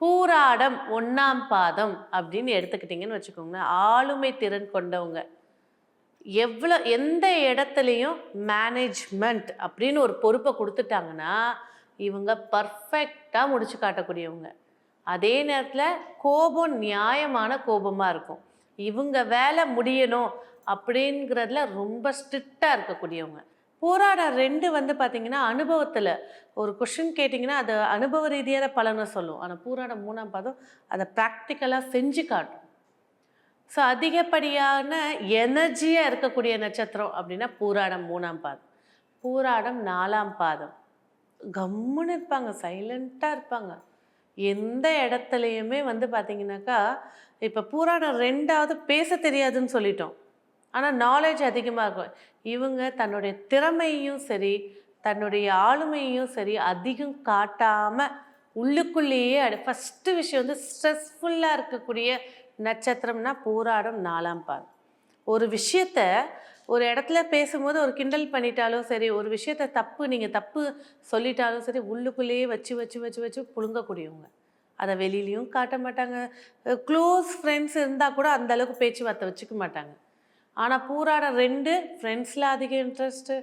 பூராடம் ஒன்னாம் பாதம் அப்படின்னு எடுத்துக்கிட்டிங்கன்னு வச்சுக்கோங்களேன். ஆளுமை திறன் கொண்டவங்க. எவ்வளோ எந்த இடத்துலையும் மேனேஜ்மெண்ட் அப்படின்னு ஒரு பொறுப்பை கொடுத்துட்டாங்கன்னா இவங்க பர்ஃபெக்டாக முடிச்சு காட்டக்கூடியவங்க. அதே நேரத்தில் கோபம் நியாயமான கோபமாக இருக்கும். இவங்க வேலை முடியணும் அப்படிங்கிறதுல ரொம்ப ஸ்ட்ரிக்டாக இருக்கக்கூடியவங்க. போராட ரெண்டு வந்து பார்த்தீங்கன்னா அனுபவத்தில். ஒரு கொஷின் கேட்டிங்கன்னா அது அனுபவ ரீதியான பலனை சொல்லும். ஆனால் பூராடம் மூணாம் பாதம் அதை ப்ராக்டிக்கலாக செஞ்சு காட்டும். ஸோ அதிகப்படியான எனர்ஜியாக இருக்கக்கூடிய நட்சத்திரம் அப்படின்னா பூராடம் மூணாம் பாதம். பூராடம் நாலாம் பாதம். கம்முன்னு இருப்பாங்க சைலண்ட்டாக இருப்பாங்க. எந்த இடத்துலையுமே வந்து பார்த்திங்கனாக்கா இப்போ பூராடம் ரெண்டாவது பேச தெரியாதுன்னு சொல்லிட்டோம். ஆனால் நாலேஜ் அதிகமாக இருக்கும் இவங்க தன்னுடைய திறமையும் சரி தன்னுடைய ஆளுமையும் சரி அதிகம் காட்டாமல் உள்ளுக்குள்ளேயே அடி ஃபஸ்ட்டு விஷயம் வந்து ஸ்ட்ரெஸ்ஃபுல்லாக இருக்கக்கூடிய நட்சத்திரம்னா பூராடம் நாலாம் பால் ஒரு விஷயத்த ஒரு இடத்துல பேசும்போது ஒரு கிண்டல் பண்ணிட்டாலும் சரி ஒரு விஷயத்த தப்பு நீங்கள் தப்பு சொல்லிட்டாலும் சரி உள்ளுக்குள்ளேயே வச்சு வச்சு வச்சு வச்சு புழுங்கக்கூடியவங்க. அதை வெளியிலையும் காட்ட மாட்டாங்க. க்ளோஸ் ஃப்ரெண்ட்ஸ் இருந்தால் கூட அந்தளவுக்கு பேச்சுவார்த்தை வச்சுக்க மாட்டாங்க. ஆனால் பூராடம் ரெண்டு ஃப்ரெண்ட்ஸில் அதிக இன்ட்ரெஸ்ட்டு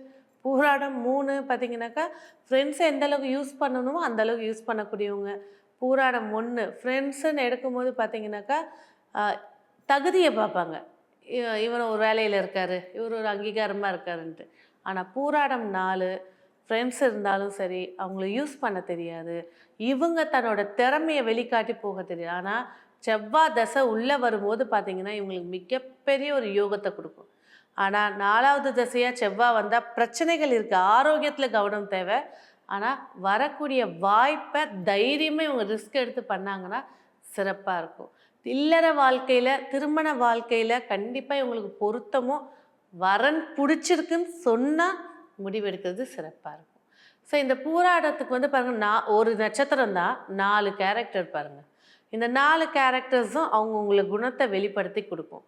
பூராடம் மூணு பார்த்தீங்கன்னாக்கா ஃப்ரெண்ட்ஸை எந்தளவுக்கு யூஸ் பண்ணணுமோ அந்தளவுக்கு யூஸ் பண்ணக்கூடியவங்க. பூராடம் ஒன்று ஃப்ரெண்ட்ஸுன்னு எடுக்கும்போது பார்த்தீங்கன்னாக்கா தகுதியை பார்ப்பாங்க. இவ- இவன் ஒரு வேலையில் இருக்காரு இவர் ஒரு அங்கீகாரமாக இருக்காருன்ட்டு. ஆனால் பூராடம் நாலு ஃப்ரெண்ட்ஸ் இருந்தாலும் சரி அவங்கள யூஸ் பண்ண தெரியாது. இவங்க தன்னோட திறமையை வெளிக்காட்டி போக தெரியாது. ஆனால் செவ்வாய் தசை உள்ளே வரும்போது பார்த்தீங்கன்னா இவங்களுக்கு மிகப்பெரிய ஒரு யோகத்தை கொடுக்கும். ஆனால் நாலாவது தசையாக செவ்வாய் வந்தால் பிரச்சனைகள் இருக்குது ஆரோக்கியத்தில் கவனம் தேவை. ஆனால் வரக்கூடிய வாய்ப்பை தைரியமாக இவங்க ரிஸ்க் எடுத்து பண்ணாங்கன்னா சிறப்பாக இருக்கும். இல்லற வாழ்க்கையில் திருமண வாழ்க்கையில் கண்டிப்பாக இவங்களுக்கு பொருத்தமும் வரன் பிடிச்சிருக்குன்னு சொன்னால் முடிவெடுக்கிறது சிறப்பாக இருக்கும். ஸோ இந்த பூராடத்துக்கு வந்து பாருங்கள் நான் ஒரு நட்சத்திரம் தான் நாலு கேரக்டர் பாருங்கள் இந்த நாலு கேரக்டர்ஸும் அவங்கவுங்கள குணத்தை வெளிப்படுத்தி கொடுக்கும்.